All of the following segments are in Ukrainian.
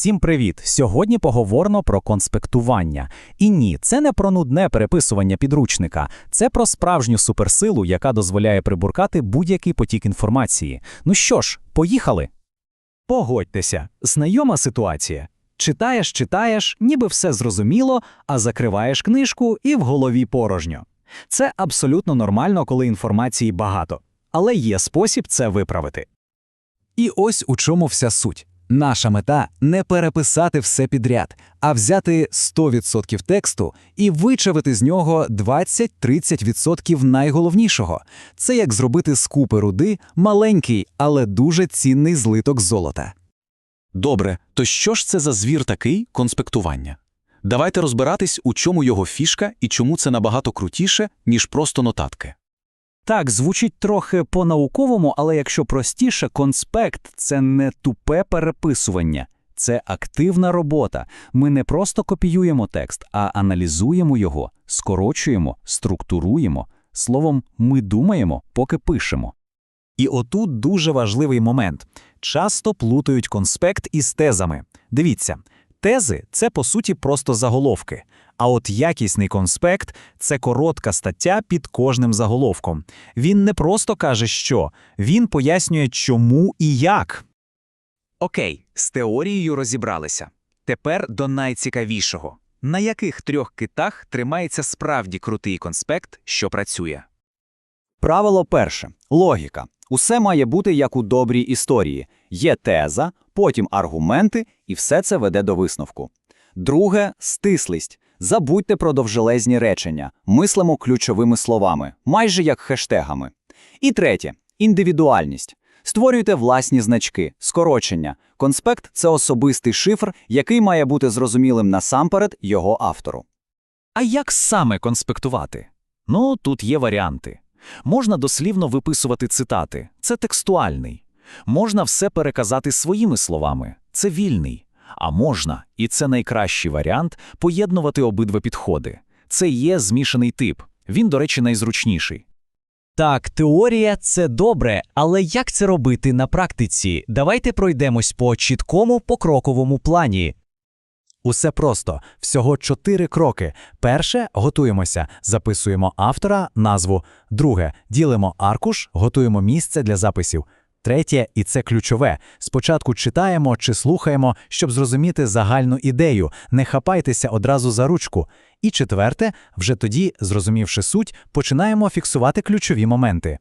Всім привіт! Сьогодні поговоримо про конспектування. І ні, це не про нудне переписування підручника, це про справжню суперсилу, яка дозволяє прибуркати будь-який потік інформації. Ну що ж, поїхали. Погодьтеся, знайома ситуація. Читаєш, читаєш, ніби все зрозуміло, а закриваєш книжку і в голові порожньо. Це абсолютно нормально, коли інформації багато, але є спосіб це виправити. І ось у чому вся суть. Наша мета не переписати все підряд, а взяти 100% тексту і вичавити з нього 20-30% найголовнішого. Це як зробити з купи руди маленький, але дуже цінний злиток золота. Добре, то що ж це за звір такий конспектування? Давайте розбиратись, у чому його фішка і чому це набагато крутіше, ніж просто нотатки. Так, звучить трохи по-науковому, але якщо простіше, конспект це не тупе переписування, це активна робота. Ми не просто копіюємо текст, а аналізуємо його, скорочуємо, структуруємо. Словом, ми думаємо, поки пишемо. І отут дуже важливий момент. Часто плутають конспект із тезами. Дивіться, тези це по суті просто заголовки. А от якісний конспект це коротка стаття під кожним заголовком. Він не просто каже, що, він пояснює, чому і як. Окей, з теорією розібралися. Тепер до найцікавішого. На яких трьох китах тримається справді крутий конспект, що працює? Правило перше логіка. Усе має бути як у добрій історії. Є теза, потім аргументи, і все це веде до висновку. Друге стислість. Забудьте про довжелезні речення, мислимо ключовими словами, майже як хештегами. І третє індивідуальність. Створюйте власні значки, скорочення. Конспект це особистий шифр, який має бути зрозумілим насамперед його автору. А як саме конспектувати? Ну, тут є варіанти. Можна дослівно виписувати цитати, це текстуальний. Можна все переказати своїми словами, це вільний. А можна, і це найкращий варіант, поєднувати обидва підходи. Це є змішаний тип. Він, до речі, найзручніший. Так, теорія це добре, але як це робити на практиці? Давайте пройдемось по чіткому покроковому плані. Усе просто, всього чотири кроки. Перше готуємося, записуємо автора, назву. Друге ділимо аркуш, готуємо місце для записів. Третє, і це ключове. Спочатку читаємо чи слухаємо, щоб зрозуміти загальну ідею, не хапайтеся одразу за ручку. І четверте, вже тоді, зрозумівши суть, починаємо фіксувати ключові моменти.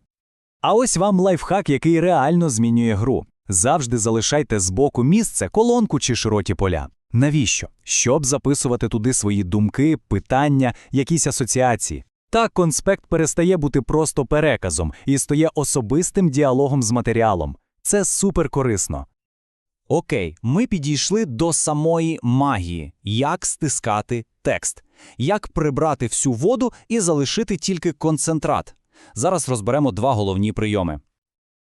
А ось вам лайфхак, який реально змінює гру. Завжди залишайте збоку місце, колонку чи широкі поля. Навіщо? Щоб записувати туди свої думки, питання, якісь асоціації. Так конспект перестає бути просто переказом і стає особистим діалогом з матеріалом. Це суперкорисно. Окей, ми підійшли до самої магії, як стискати текст, як прибрати всю воду і залишити тільки концентрат. Зараз розберемо два головні прийоми.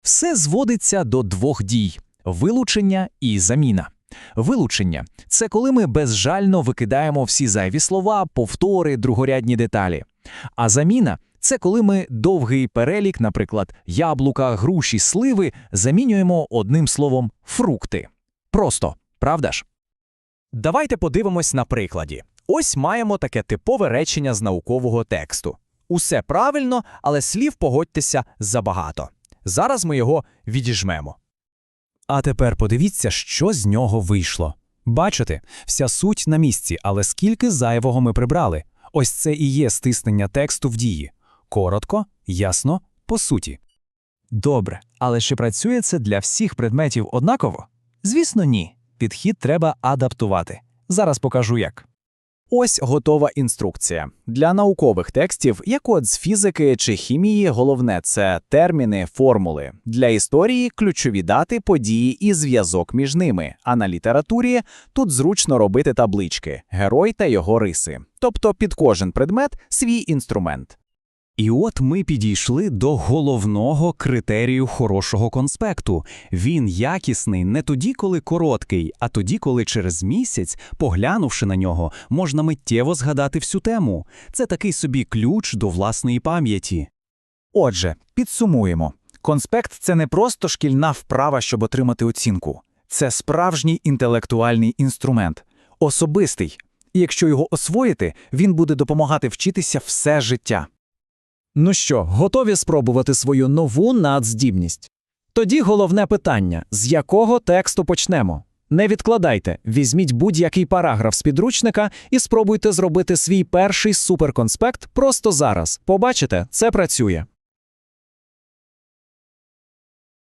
Все зводиться до двох дій вилучення і заміна. Вилучення це коли ми безжально викидаємо всі зайві слова, повтори, другорядні деталі. А заміна це коли ми довгий перелік, наприклад, яблука, груші, сливи, замінюємо одним словом фрукти. Просто, правда ж? Давайте подивимось на прикладі. Ось маємо таке типове речення з наукового тексту. Усе правильно, але слів погодьтеся забагато. Зараз ми його відіжмемо. А тепер подивіться, що з нього вийшло. Бачите, вся суть на місці, але скільки зайвого ми прибрали. Ось це і є стиснення тексту в дії. Коротко, ясно, по суті. Добре, але чи працює це для всіх предметів однаково? Звісно, ні. Підхід треба адаптувати. Зараз покажу як. Ось готова інструкція. Для наукових текстів, як от з фізики чи хімії, головне це терміни, формули. Для історії ключові дати, події і зв'язок між ними. А на літературі тут зручно робити таблички, герой та його риси. Тобто під кожен предмет свій інструмент. І от ми підійшли до головного критерію хорошого конспекту. Він якісний не тоді, коли короткий, а тоді, коли через місяць, поглянувши на нього, можна миттєво згадати всю тему. Це такий собі ключ до власної пам'яті. Отже, підсумуємо: конспект це не просто шкільна вправа, щоб отримати оцінку. Це справжній інтелектуальний інструмент, особистий. І якщо його освоїти, він буде допомагати вчитися все життя. Ну що, готові спробувати свою нову надздібність? Тоді головне питання: з якого тексту почнемо? Не відкладайте, візьміть будь-який параграф з підручника і спробуйте зробити свій перший суперконспект просто зараз. Побачите, це працює.